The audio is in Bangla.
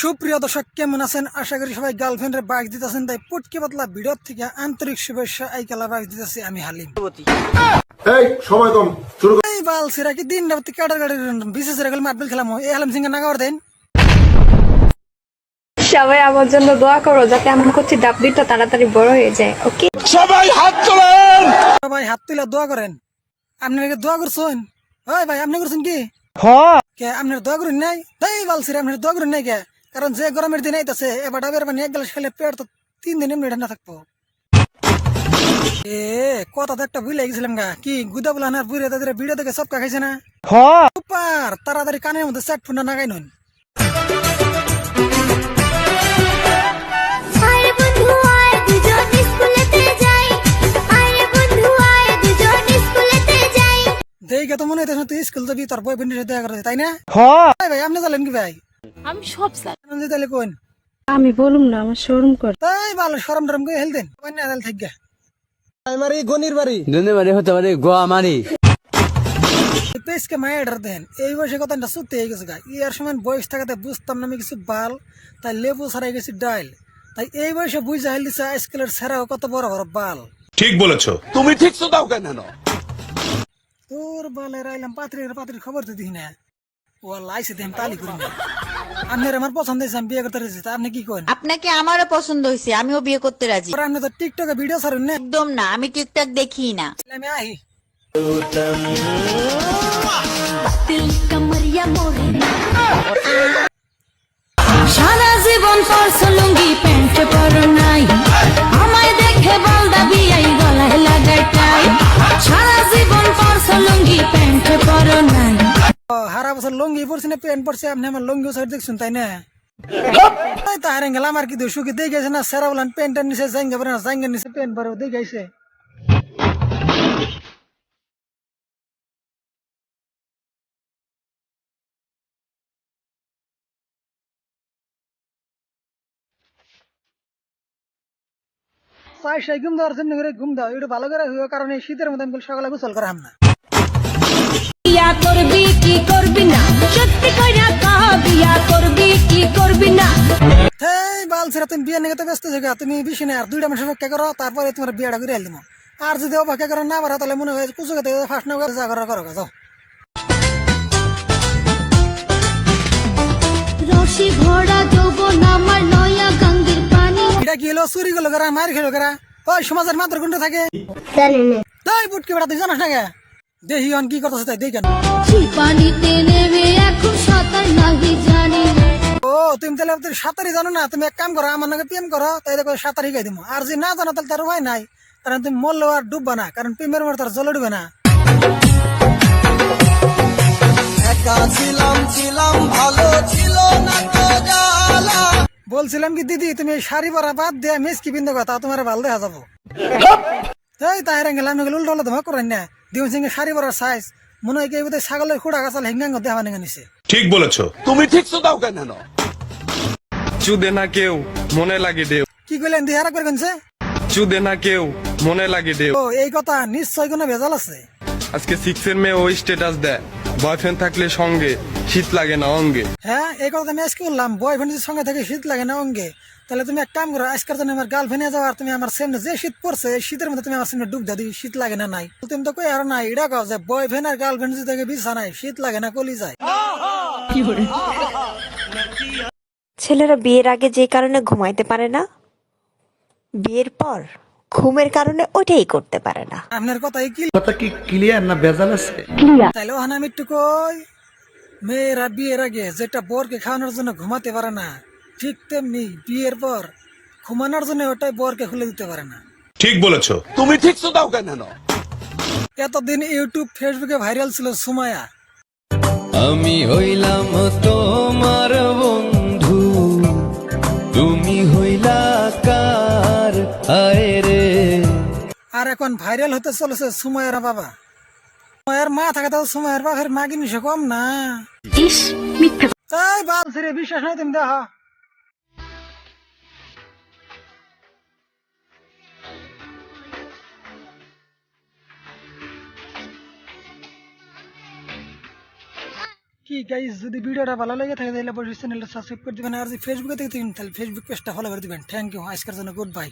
সুপ্রিয় দর্শক কেমন আছেন? আশা করি সবাই গার্লফ্রেন্ডের বাইক দিতেছেন। তাই পুটকি পাতলা ভিডিও থেকে আন্তরিক শুভেচ্ছা এই খেলা বাইক দিতেছি আমি হালিম। এই সময় কম। শুরু এই বাল সিরা কি দিন রাত কাটার গাড়ি বিশেষ রেগল মার্বেল খেলাম? এই হালিম সিং নাগার দেন? সবাই আমার জন্য দোয়া করো যাতে এমন করছি ডাবলিটা তাড়াতাড়ি বড় হয়ে যায় ওকে সবাই হাত তোলেন! সবাই হাত তুলে দোয়া করেন। আপনি কি দোয়া করছেন? হয় ভাই আপনি করছেন কি? হ্যাঁ। কে আপনার দোয়া করেন নাই? তাই বাল সিরা আপনার দোয়া করেন নাই কে? কারণ যে গরমের দিন আইতাছে এবার ডাবের পানি এক গ্লাস খেলে পেট তো তিন দিন এমনি ঠান্ডা থাকব। এ কথা তো একটা ভুলে গেছিলাম গা কি গুদা বলা না বুড়ে তাদের ভিডিও দেখে সব খাইছে না? সুপার তাড়াতাড়ি কানের মধ্যে সেট নাগাই নুন। আরে বন্ধু আয় দুজন স্কুলেতে যাই। আরে বন্ধু আয় দুজন স্কুলেতে যাই। দেখে তো মনে হইতেছে তুই স্কুল যাবি তোর বয়ফ্রেন্ডের দেখা করতে তাই না? ভাই আপনি জানেন কি ভাই? আমি সব জানি তাহলে কোন? আমি বলুম না আমার শোরুম কর। তাই ভালো সরম টরম করে হেলতেন কোন না তাহলে থাক গা। দুনিয়া বাড়ি। হতে পারে গোয়া মারি পেসকে মায়ের দেন। এই বয়সে কথাটা সত্যি হয়ে গেছে গা। ইয়ার সময় বয়স থাকাতে বুঝতাম না আমি কিছু বাল তাই লেবু ছাড়াই গেছি ডাইল। তাই এই বয়সে বুঝা হেল দিছে সেরাও কত বড় বড় বাল। ঠিক বলেছ। তুমি ঠিক তো দাও কেন? তোর বালের আইলাম পাত্রীর পাত্রীর খবর তো দিই না। ও লাইছে দেন তালি করি না। আপনার আমার পছন্দ হয়েছে আমি বিয়ে করতে তা আপনি কি করেন? আপনাকে আমারও পছন্দ হয়েছে আমিও বিয়ে করতে রাজি। আপনি তো টিকটকে ভিডিও ছাড়ুন না? একদম না আমি টিকটক দেখি না। আমি আহি। সারা জীবন পরশ লুঙ্গি প্যান্ট পর নাই। আমায় দেখে বল দাবি এই গলায় লাগাই টাই সারা জীবন পরশ লুঙ্গি প্যান্ট বছর লঙ্গি পড়ছি না প্যান্ট পড়ছে আপনি আমার লঙ্গি সাইড দেখছেন তাই না তাই তাহারে গেল আমার কি সুখী দেখে গেছে না? সেরা বলেন প্যান্টের নিচে জাঙ্গা পরে না জাঙ্গের নিচে প্যান্ট পরে দেখে গেছে চাই সাই ঘুম দেওয়ার জন্য করে ঘুম দাও এটা ভালো করে হইও কারণ এই শীতের মধ্যে আমি বলি সকালে গোসল করাম না। বিয়া করবি কি করবি না? সত্যি কইরা কহ বিয়া করবি কি করবি না? হেই বাল ছেড়ে তুমি বিয়ে নিয়ে তো ব্যস্ত থাকা তুমি বেশি না আর দুইটা মাসের অপেক্ষা করো তারপরে তোমার বিয়েটা করে দিলাম আর যদি অপেক্ষা করো না পারো তাহলে মনে হয় কুচু খেতে ফার্স্ট না যা করো করো যাও। রশি ভরা যৌবন আমার নয়া গঙ্গের পানি। এটা কি হলো? চুরি গেলো করা মার খেলো করা ওই সমাজের মাত্র কোনটা থাকে। তাই বুটকে বেড়া তুই জানাস না দেখি অন কি করতেছে তাই দেখেন সেই পানিতে নেমে এখন সাঁতার নাহি জানি। ও তুমি তাহলে তুমি সাঁতারই জানো না তুমি এক কাম করো আমার নাকি প্রেম করো তাই দেখো সাঁতার শিখাই দিব আর যদি না জানো তাহলে তার উপায় নাই কারণ তুমি মরলেও আর ডুববা না কারণ প্রেমের মধ্যে তার জলে ডুবে না। বলছিলাম কি দিদি তুমি শাড়ি পরা বাদ দিয়ে মিসকি বিন্দু কথা তোমার ভালো দেখা যাব। এই তাহের গেলাম এগুলো উল্টো উল্টো ধমা করেন না দিন সিং সারি পরার সাইজ মনে হয় কি এই ছাগলের খুঁড়া গাছাল হেঙ্গাঙ্গ দেওয়া নেঙ্গা নিছে। ঠিক বলেছ। তুমি ঠিক তো দাও কেন? চুদে না কেউ মনে লাগে দেও। কি কইলেন দিহারা করে গেছে চুদে না কেউ মনে লাগে দেও। ও এই কথা নিশ্চয় কোনো ভেজাল আছে? আজকে সিক্সের মেয়ে ওই স্ট্যাটাস দেয়। বয়ফ্রেন্ড থাকলে সঙ্গে শীত লাগে না অঙ্গে। হ্যাঁ এই কথা আমি আজকে বললাম বয়ফ্রেন্ডের সঙ্গে থেকে শীত লাগে না অঙ্গে। তাহলে তুমি এক কাম করো আজকের জন্য আমার গার্লফ্রেন্ডে যাও আর তুমি আমার সামনে যে শীত পড়ছে এই শীতের মধ্যে তুমি আমার সামনে ডুব দাও শীত লাগে না নাই। তুমি তো কই আর না এটা কাও যে বয়ফ্রেন্ড আর গার্লফ্রেন্ড যদি থেকে বিছা নাই শীত লাগে না কলি যায়। ছেলেরা বিয়ের আগে যে কারণে ঘুমাইতে পারে না বিয়ের পর। ঘুমের কারণে ওইটাই করতে পারে না। আপনার কথা কি? কথা কি ক্লিয়ার না বেজাল আছে? তাইলে ওখানে আমি একটু কই? মেয়েরা বিয়ের আগে যেটা বরকে খাওয়ানোর জন্য ঘুমাতে পারে না ঠিক তেমনি বিয়ের পর ঘুমানোর জন্য ওটাই বরকে খুলে দিতে পারে না। ঠিক বলেছ। তুমি ঠিক তো দাও কেন? এতদিন ইউটিউব ফেসবুকে ভাইরাল ছিল সুমায়া। আমি হইলাম তোমার আর এখন ভাইরাল হতে চলেছে সুমায়ের বাবা। সুমায়ের মা থাকে তো সুমায়ের বাপের মা কি নিশে কম না। তাই বাল ছেড়ে বিশ্বাস নাই তুমি দেখা। কি গাইস যদি ভিডিওটা ভালো লেগে থাকে তাহলে অবশ্যই চ্যানেলটা সাবস্ক্রাইব করে দিবেন আর যদি ফেসবুকে থেকে থাকেন তাহলে ফেসবুক পেজটা ফলো করে দিবেন। থ্যাংক ইউ আজকের জন্য গুড বাই